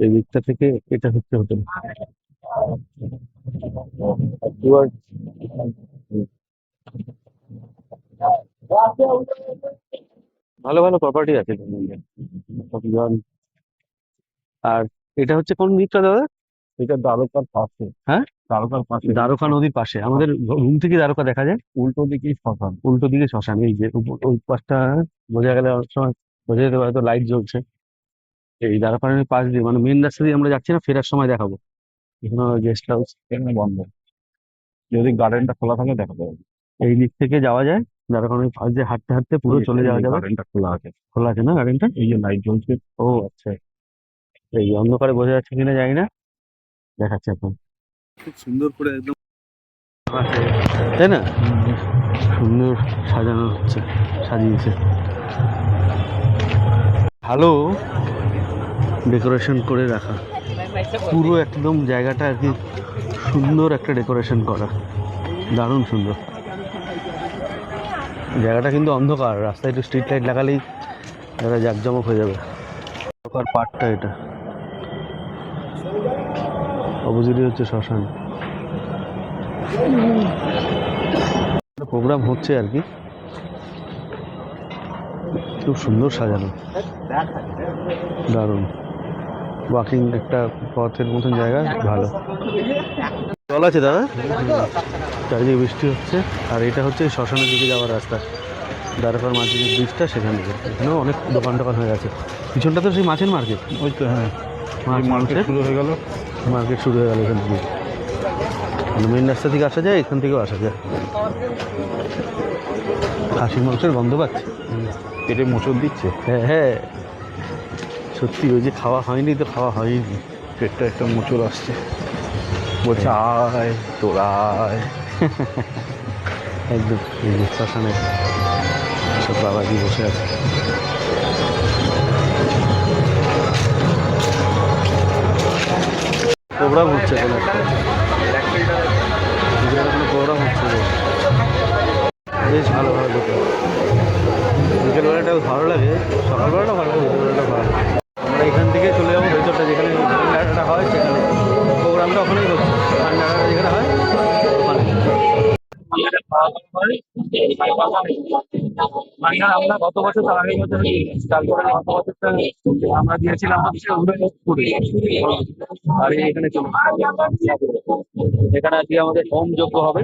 এই দিকটা থেকে এটা হচ্ছে হোটেল ভালো ভালো প্রপার্টি আছে। আর এটা হচ্ছে কোন দিকটা দাদা? এটা দ্বারকার পাশে। হ্যাঁ? দ্বারকার পাশে। দ্বারকা নদীর পাশে। আমাদের রুম থেকে দ্বারকা দেখা যায়। উল্টো দিকেই শ্মশান। উল্টো দিকে শ্মশান। এই যে ওই পাশটা বোঝা গেলে অনেক সময় বোঝা যেতে পারে তো লাইট জ্বলছে। এই দ্বারকার পাশ দিয়ে মানে মেন রাস্তা দিয়ে আমরা যাচ্ছি না ফেরার সময় দেখাবো। এখানে গেস্ট হাউস এখানে বন্ধ। যদি গার্ডেনটা খোলা থাকে দেখা যাবে এই দিক থেকে যাওয়া যায় দ্বারকার পাশ দিয়ে হাঁটতে হাঁটতে পুরো চলে যাওয়া যাবে। গার্ডেনটা খোলা আছে। খোলা আছে না গার্ডেনটা এই যে লাইট জ্বলছে। ও আচ্ছা। এই অন্ধকারে বোঝা যাচ্ছে কিনা জানি না। দেখাচ্ছে এখন। খুব সুন্দর করে একদম তাই না? সুন্দর সাজানো হচ্ছে সাজিয়েছে। ভালো ডেকোরেশন করে রাখা। পুরো একদম জায়গাটা আর কি সুন্দর একটা ডেকোরেশন করা। দারুণ সুন্দর। জায়গাটা কিন্তু অন্ধকার, রাস্তায় একটু স্ট্রিট লাইট লাগালেই জায়গা জাকজমক হয়ে যাবে। অন্ধকার পার্টটা এটা। অপোজিটে হচ্ছে শ্মশান। প্রোগ্রাম হচ্ছে আর কি। খুব সুন্দর সাজানো। দারুণ। ওয়াকিং একটা পথের মতন জায়গা ভালো। জল আছে দাদা? চারিদিকে বৃষ্টি হচ্ছে আর এটা হচ্ছে শ্মশানের দিকে যাওয়ার রাস্তা। দ্বারকার মাঝে যে ব্রিজটা সেখান থেকে এখানেও অনেক দোকান টোকান হয়ে গেছে। পিছনটা তো সেই মাছের মার্কেট ওই তো হ্যাঁ। মার্কেট শুরু হয়ে গেল। মার্কেট শুরু হয়ে গেল এখান থেকে। মানে মেন রাস্তা থেকে আসা যায় এখান থেকেও আসা যায়। খাসির মাংসের গন্ধ পাচ্ছে। পেটে মোচড় দিচ্ছে? হ্যাঁ হ্যাঁ। সত্যি ওই যে খাওয়া হয়নি তো খাওয়া হয়নি। পেটটা একটা মোচড় আসছে। বলছে আয় তোরা আয়। একদম এই যে শ্মশানে সব বাবাজি বসে আছে। প্রোগ্রাম হচ্ছে কোনো একটা। বেশ। ভালো ভালো বিকেলবেলাটা ভালো লাগে। সকালবেলাটা ভালো লাগে বিকেলবেলাটা ভালো লাগে। থেকে চলে যাব, ভেতরটা যেখানে ঠান্ডাটা হয় সেখানে। প্রোগ্রামটা ওখানেই হচ্ছে ঠান্ডাটা যেখানে হয়, ওখানে। আমরা গত বছর আমরা দিয়েছিলাম আর এখানে আমাদের হোম হবে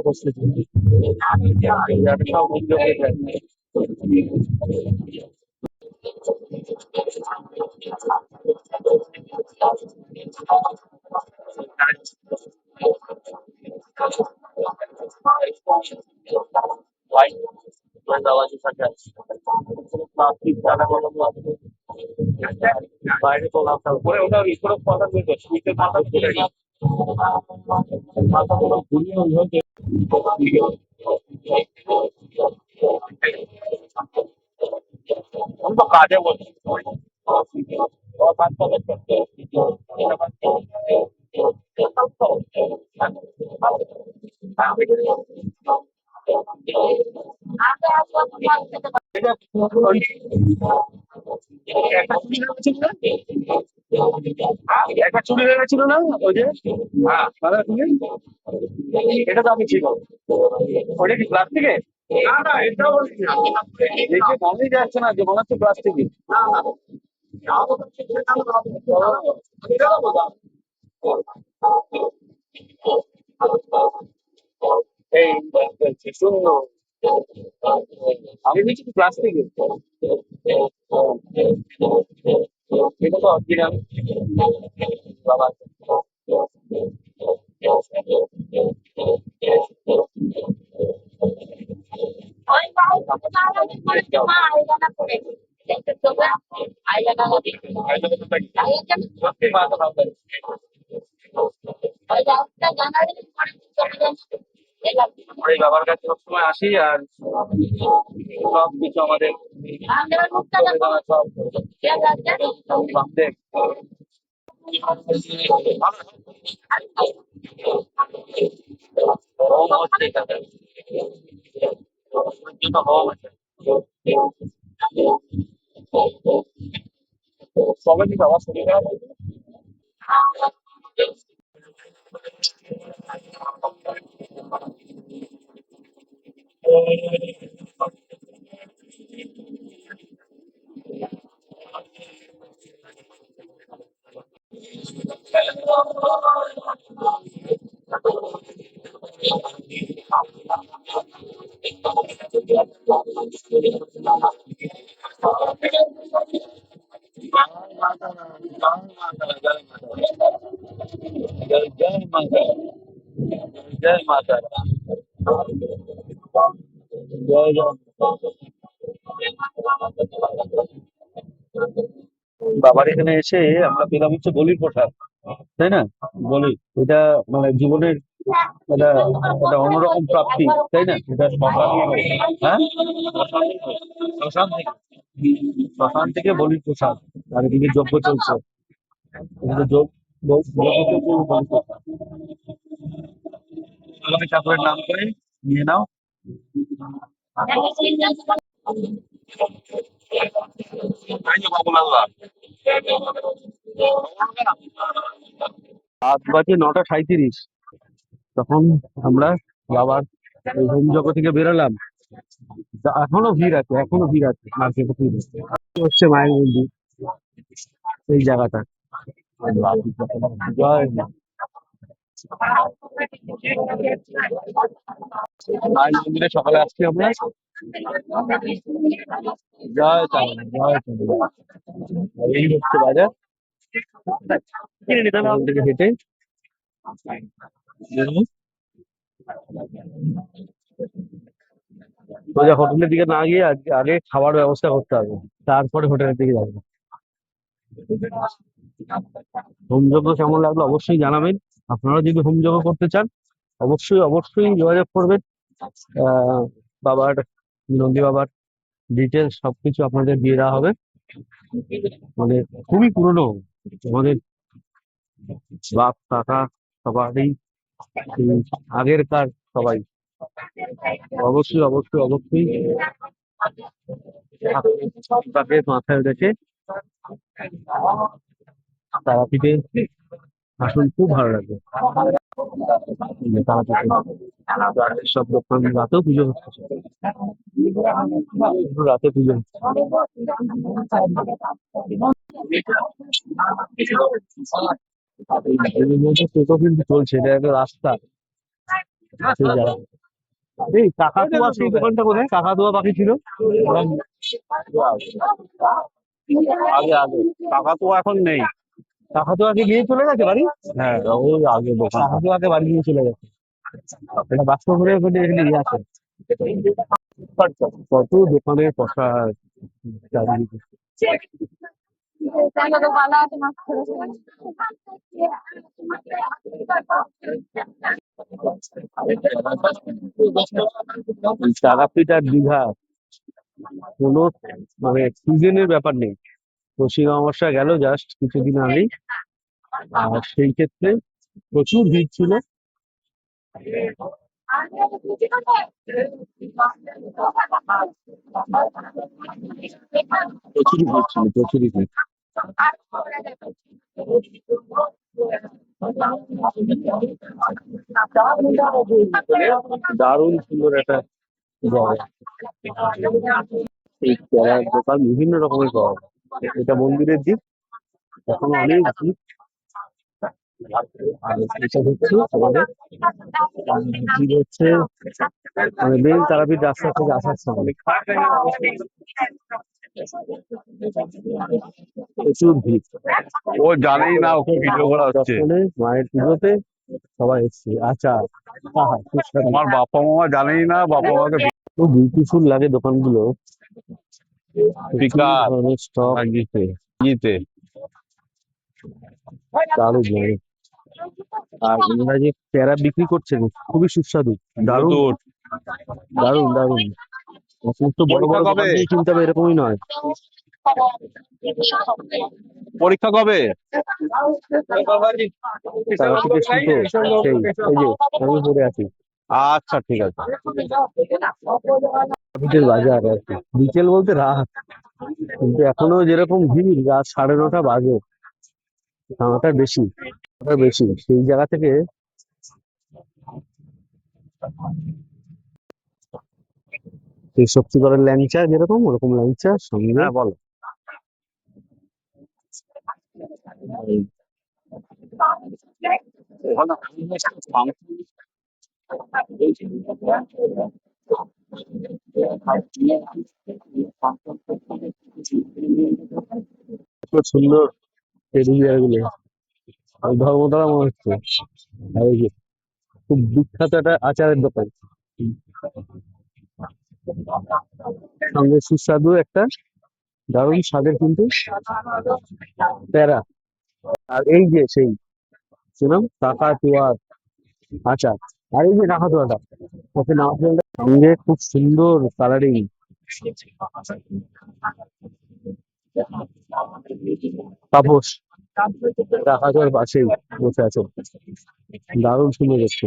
উপস্থিত বাইরে তো রাখা উপরে ওটা উপরে কথা বলতে সুইতে মাথা খুলে না মাথা পুরো ঘুরিয়ে ওইভাবে আমি একটা না একটা চুরি হয়ে গেছিল না ওই যে হ্যাঁ এটা তো আমি ছিল ওটা কি প্লাস্টিকে না না এটা দেখে মনেই যাচ্ছে না যে মনে হচ্ছে প্লাস্টিকে এই শূন্য। আমি দেখছি প্লাস্টিকের এটা তো অরিজিনাল। বাবা ওই পাও তাহলে করে মা আইলানা করে দেখতে তো আইলানা হবে। সত্যি মাথা ওই রাস্তা জানালে পরে চলে এই বাবার কাছে সবসময় আসি আর সব কিছু আমাদের দেখো। সব ইয়া রাস্তা বামদের হোম হচ্ছে এখানে জন্য হোম আছে কবে থেকে আবার শরীর খারাপ হয়েছে? जय जय माता जय माता जय जय বাবার এখানে এসে আমরা পেলাম হচ্ছে বলির প্রসাদ তাই না? বলি এটা মানে জীবনের একটা একটা অন্যরকম প্রাপ্তি তাই না? এটা শ্মশান হ্যাঁ? শ্মশান থেকে শ্মশান থেকে বলির প্রসাদ আর এদিকে যজ্ঞ চলছে। এদিকে যোগ ঠাকুরের নাম করে নিয়ে নাও। রাত বাজে নটা সাঁইত্রিশ। তখন আমরা বাবার হোম জগৎ থেকে বেরোলাম। এখনও ভিড় আছে, এখনও ভিড় আছে। হচ্ছে মায়ের মন্দির। এই জায়গাটা। জয় মায়ের সকালে আসছি আমরা। এই হচ্ছে হোটেলের দিকে না গিয়ে আগে খাবার ব্যবস্থা করতে হবে তারপরে হোটেলের দিকে যাব হোমযজ্ঞ কেমন লাগল অবশ্যই জানাবেন আপনারা যদি হোমযজ্ঞ করতে চান অবশ্যই অবশ্যই যোগাযোগ করবেন আহ, বাবার নন্দী বাবার ডিটেলস সবকিছু আপনাদের দিয়ে দেওয়া হবে। মানে খুবই পুরনো, আমাদের বাপ, কাকা সবারই আগেরকার সবাই। অবশ্যই অবশ্যই অবশ্যই। তাকে মাথায় রেখে তারাপীঠে আসুন, খুব ভালো লাগে রাতের সব রাতেও পুজো হচ্ছে রাতে পুজো চলছে একটা রাস্তা। এই কাকাতুয়া সেই দোকানটা কোথায় কাকাতুয়া পাখি ছিল আগে আগে টাকা তো এখন নেই কাকাতুয়াকে নিয়ে চলে গেছে বাড়ি? হ্যাঁ ওই আগে দোকান। কাকাতুয়াকে বাড়ি নিয়ে চলে গেছে। এটা বাক্স করে ওখানে এখানে ইয়ে আছে। কত দোকানের পশা চারিদিকে তারাপীঠ আর দীঘা কোনো মানে সিজনের ব্যাপার নেই। পশ্চিম অমাবস্যা গেল জাস্ট কিছুদিন আগেই। আর সেই ক্ষেত্রে প্রচুর ভিড় ছিল। প্রচুরই ভিড় ছিল, প্রচুরই ভিড়। দারুণ সুন্দর একটা এই দোকান বিভিন্ন রকমের পাওয়া যায়। এটা মন্দিরের দিক এখনও অনেক আর এটা হচ্ছে আমাদের হচ্ছে মানে মেন তারাপীঠ রাস্তা থেকে আসার সময় প্রচুর ভিড় ও জানেই না ওকে ভিডিও করা হচ্ছে মায়ের পুজোতে সবাই এসছে আচ্ছা। আমার বাবা মামা জানেই না বাবা মাকে খুব বিউটিফুল লাগে দোকানগুলো ইয়েতে দারুণ লাগে আর ওনারা যে প্যারা বিক্রি করছেন খুবই সুস্বাদু দারুণ। দারুণ দারুণ সমস্ত বড় বড় পরীক্ষা দোকান কবে? দিয়ে কিনতে হবে এরকমই নয় পরীক্ষা কবে আচ্ছা ঠিক আছে বিকেল বাজার আর কি। বিকেল বলতে রাত। কিন্তু এখনও যেরকম ভিড় রাত সাড়ে নটা বাজে। নটা বেশি নটা বেশি। সেই জায়গা থেকে সেই শক্তিগড়ের ল্যাংচা যেরকম ওরকম ল্যাংচা সঙ্গে বলো। খুব সুন্দর টেডি গুলো আর ধর্মতলা মনে হচ্ছে। আর এই যে খুব বিখ্যাত একটা আচারের দোকান। সঙ্গে সুস্বাদু একটা দারুণ স্বাদের কিন্তু প্যারা। আর এই যে সেই শুনাম কাকা চুয়ার আচার। আর এই যে নাকাতোয়াটা ওকে নাকাতোয়াটা সঙ্গে খুব সুন্দর কালারিং তাপস পাশেই বসে আছে। দারুণ সুন্দর দেখতে।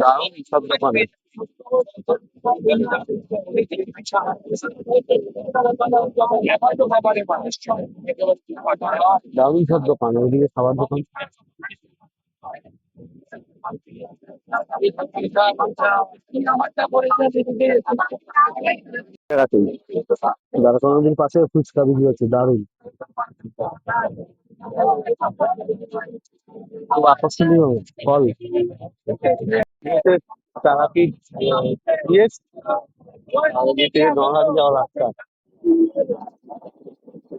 দারুণ সব দোকানে দারুণ সব দোকান ওইদিকে খাবার দোকান। দ্বারকানন্দের পাশে ফুচকা বিক্রি হচ্ছে দারুণ। খুব আকর্ষণীয় ফল। তারাপীঠ এদিকে থেকে নরহাটি যাওয়ার রাস্তা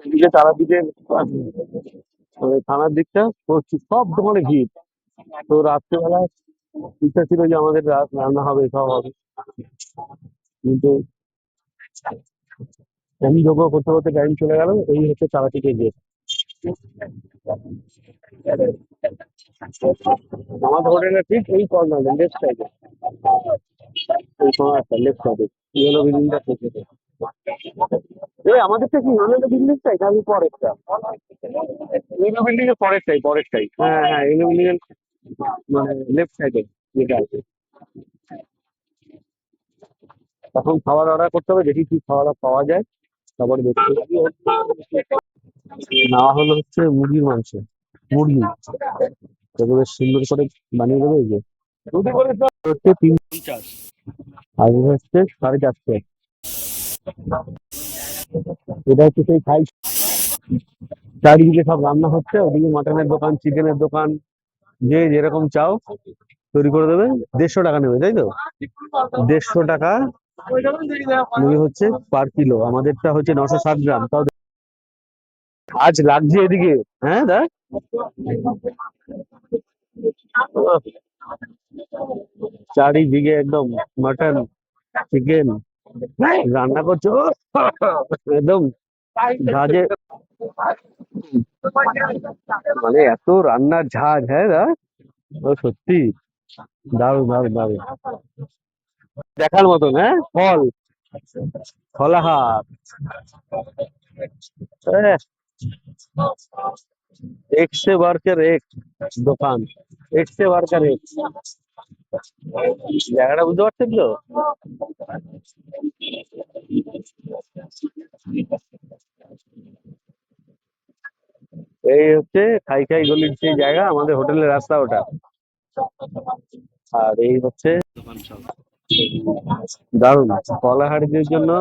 এদিকে তারাপীঠের থানার দিকটা সব দোকানে ভিড়। তো রাত্রিবেলা ইচ্ছা ছিল যে আমাদের রাত রান্না হবে সব হবে। কিন্তু আমি যোগ্য করতে করতে টাইম চলে গেল, এই হচ্ছে তারাপীঠের গেট আমাদের হোটেলের ঠিক এই কর্নারে লেফট সাইডে এই কর্নারটা লেফট সাইডে ইয়েলো বিল্ডিংটা থেকে এই আমাদেরটা কি ইয়েলো বিল্ডিংটাই না আমি পরেরটা। ইয়েলো বিল্ডিং এর পরেরটাই পরেরটাই। হ্যাঁ হ্যাঁ ইয়েলো বিল্ডিং মানে লেফট সাইডে যেটা আছে। তখন খাবার অর্ডার করতে হবে দেখি কি খাবার পাওয়া যায়। তারপরে দেখতে নেওয়া হলো হচ্ছে মুরগির মাংস মুরগি। তোকে বেশ সুন্দর করে বানিয়ে দেবে এই যে। হচ্ছে তিন পঞ্চাশ। আর হচ্ছে সাড়ে চারশো। এটা হচ্ছে সেই খাই চারিদিকে সব রান্না হচ্ছে ওদিকে মাটনের দোকান চিকেনের দোকান। যে যেরকম চাও, তৈরি করে দেবে। দেড়শো টাকা নেবে, তাই তো? দেড়শো টাকা হচ্ছে পার কিলো আমাদেরটা হচ্ছে নশো ষাট গ্রাম। তাও আজ লাগছে এদিকে। হ্যাঁ দা চারিদিকে একদম মাটন চিকেন রান্না করছ? একদম। ঝাঁঝে মানে এত রান্নার ঝাঁঝ হ্যাঁ না সত্যি দারুণ দারুণ দারুণ দেখার মতন হ্যাঁ ফল ফলাহার এক সে বারকার এক দোকান এক সে বারকার এক জায়গাটা বুঝতে পারছেন তো এই হচ্ছে খাই খাই গলির সেই জায়গা আমাদের হোটেলের রাস্তা ওটা। আর এই হচ্ছে দারুণ কলাহারিদের জন্য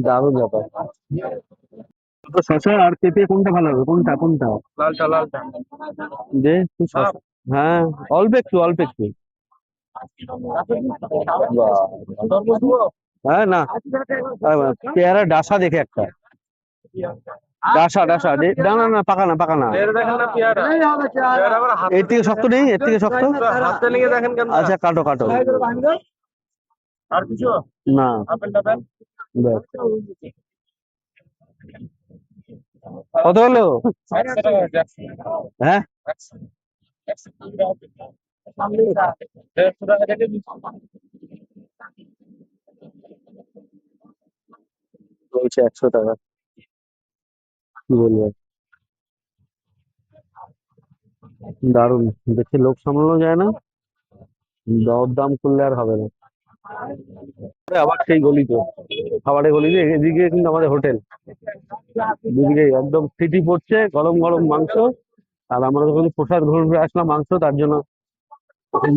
দারুণ ব্যাপার। শশা আর পেঁপে কোনটা ভালো হবে? কোনটা কোনটা? লালটা লালটা। যে হ্যাঁ অল্প একটু অল্প একটু। হ্যাঁ না। পেয়ারা ডাসা দেখে একটা। ডাসা ডাসা না না না পাকা না পাকা না। এর থেকে শক্ত নেই এর থেকে শক্ত। আচ্ছা কাটো কাটো। আর কিছু? না। ব্যাস। কত হলো? হ্যাঁ? বলছে একশো টাকা। কি বলব? দারুণ। দেখে লোক সামলানো যায় না। দর দাম করলে আর হবে না। আবার সেই গলিতে খাবারের গলিতে এদিকে কিন্তু আমাদের হোটেল। দুদিকে একদম সিটি পড়ছে গরম গরম মাংস। আর আমরা যখন প্রসাদ করে আসলাম মাংস তার জন্য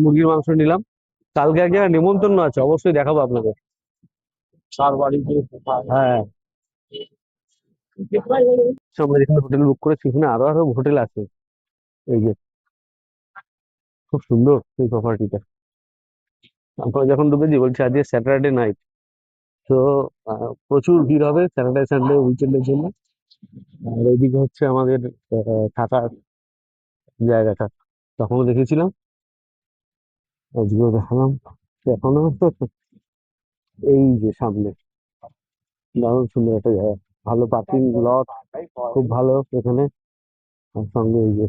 মুরগির মাংস নিলাম। কালকে এক জায়গায় নিমন্ত্রণ আছে অবশ্যই দেখাবো আপনাদের। হ্যাঁ। আমরা যেখানে হোটেল বুক করেছি, এখানে আরও আরও হোটেল আছে। এই যে, খুব সুন্দর এই প্রপার্টিটা আমরা যখন ঢুকেছি, বলছি, আজকে স্যাটারডে নাইট তো প্রচুর ভিড় হবে স্যাটারডে সানডে উইকেন্ডের জন্য। আর এইদিকে হচ্ছে আমাদের থাকার জায়গাটা। তখনও দেখেছিলাম। আজকেও দেখালাম। এখনও এই যে সামনে, দারুণ সুন্দর একটা জায়গা। ভালো পার্কিং লট খুব ভালো এখানে। আর সঙ্গে এই যে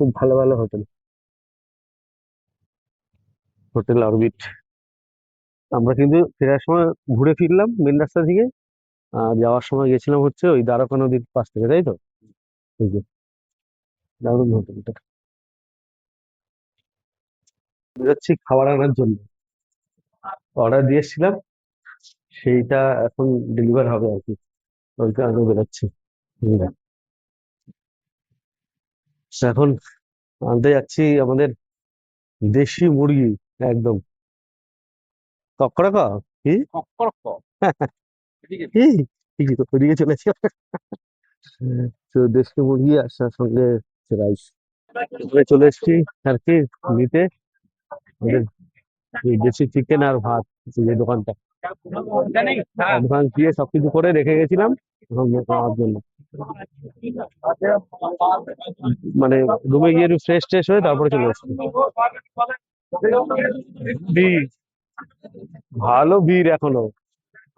খুব ভালো ভালো হোটেল। Hotel orbit. আমরা কিন্তু ফেরার সময় ঘুরে ফিরলাম মেন রাস্তা থেকে। আর যাওয়ার সময় গেছিলাম হচ্ছে ওই দ্বারকা নদীর পাশ থেকে তাই তো? এই যে দারুণ হোটেলটা বেরোচ্ছি খাবার আনার জন্য। অর্ডার দিয়ে এসেছিলাম। সেইটা এখন ডেলিভার হবে আর কি। ওই কারণে বেরোচ্ছি এখন আনতে যাচ্ছি আমাদের দেশি মুরগি একদম। কক্কড়া ক? কি? কি। ঠিকই তো দেশি মুরগি আর সঙ্গে রাইস এবারে চলে এসেছি আর কি নিতে দেশি চিকেন আর ভাত যে দোকানটা। অ্যাডভান্স দিয়ে সবকিছু করে রেখে গেছিলাম এখন খাওয়ার জন্য। মানে রুমে গিয়ে একটু ফ্রেশ ট্রেশ হয়ে তারপরে চলে ভিড় ভালো ভিড় এখনও।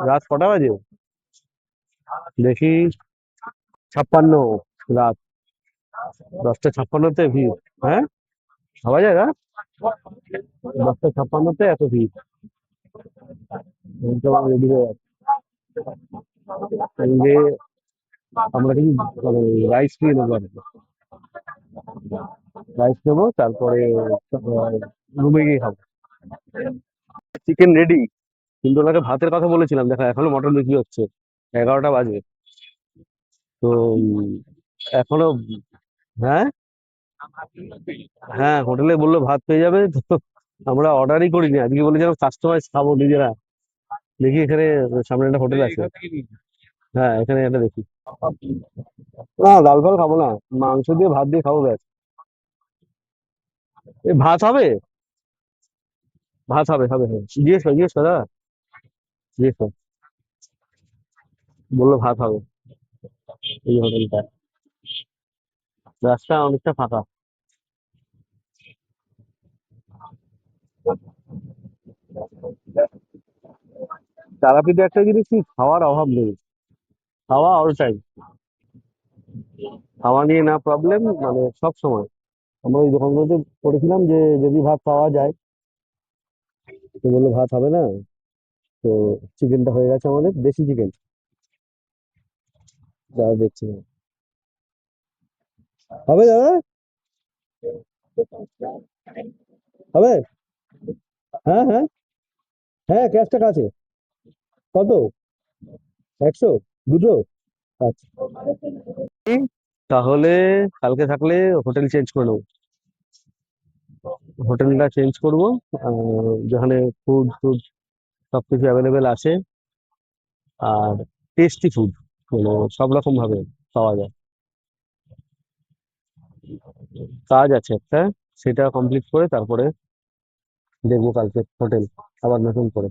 রাত কটা বাজে? দেখি। ছাপ্পান্ন রাত। দশটা ছাপ্পান্নতে ভিড় হ্যাঁ? ভাবা যায় না দশটা ছাপ্পান্নতে এত ভিড়। যাচ্ছে আমরা মানে রাইস নিয়ে নেব আর রাইস নেব তারপরে রুমে গিয়ে খাব চিকেন রেডি কিন্তু ওনাকে ভাতের কথা বলেছিলাম। দেখা, এখনও মটন বিক্রি হচ্ছে। এগারোটা বাজে। তো, এখনও হ্যাঁ? হ্যাঁ হোটেলে বলল ভাত পেয়ে যাবে, তো আমরা অর্ডারই করিনি। আজকে বলে বলেছিলাম কাস্টমাইজ খাব নিজেরা। দেখি এখানে সামনে একটা হোটেল আছে। হ্যাঁ এখানে একটা দেখি। না, ডাল ফাল খাব না, মাংস দিয়ে ভাত দিয়ে খাব ব্যাস। ভাত হবে? ভাত হবে হবে হবে। জিজ্ঞেস কর জিজ্ঞেস কর, দাদা। জিজ্ঞেস কর। বলল ভাত হবে। এই হোটেলটা রাস্তা অনেকটা ফাঁকা। তারাপীঠে একটা জিনিস কি খাওয়ার অভাব নেই। খাওয়া অল টাইম খাওয়া নিয়ে না প্রবলেম মানে সব সময়। আমরা ওই দোকানগুলোতে করেছিলাম যে যদি ভাত পাওয়া যায়, তো বলল ভাত হবে না, তো চিকেনটা হয়ে গেছে আমাদের, দেশি চিকেন দাদা দেখছি। হবে দাদা? হবে? হ্যাঁ হ্যাঁ। হ্যাঁ ক্যাশ টাকা আছে কত? একশো? দুটো? আচ্ছা। তাহলে কালকে থাকলে হোটেল চেঞ্জ করে নেব। হোটেলটা চেঞ্জ করব যেখানে ফুড ফুড সব কিছু অ্যাভেলেবেল আছে, আর টেস্টি ফুড মানে সব রকম ভাবে পাওয়া যায়। কাজ আছে একটা, সেটা কমপ্লিট করে তারপরে দেখব কালকে হোটেল আবার নতুন করে।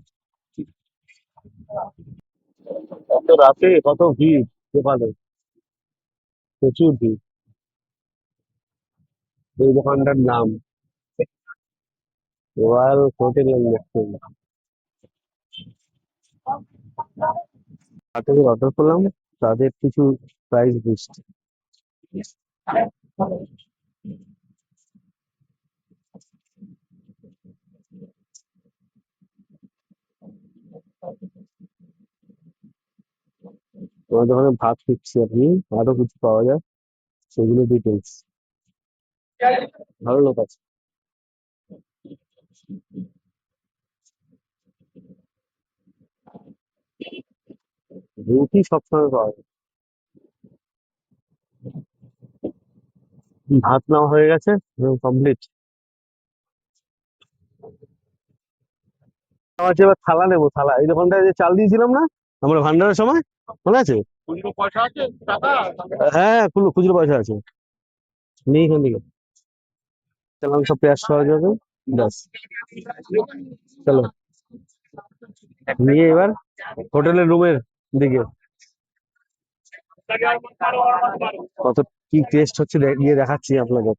এত রাতে কত ভিড় দোকানে প্রচুর ভিড়। এই দোকানটার নাম। রয়্যাল হোটেল এন্ড অর্ডার করলাম, তাদের কিছু প্রাইস লিস্ট তোমার দোকানে ভাত শিখছি আপনি আরও কিছু পাওয়া যায়, সেগুলো ডিটেলস ভালো লোক আছে। রুটি সবসময় পাওয়া যায়। ভাত নেওয়া হয়ে গেছে কমপ্লিট আমার এবার থালা নেব, থালা। এই দোকানটায় যে চাল দিয়েছিলাম না, আমরা ভান্ডারের সময়? মনে আছে? হ্যাঁ খুচরো পয়সা আছে। নেই এখান থেকে। চালান সব পেঁয়াজ পাওয়া যাবে। ব্যাস। চলো। নিয়ে এবার হোটেলের রুমের দিকে। কত কি টেস্ট হচ্ছে গিয়ে দেখাচ্ছি আপনাদের।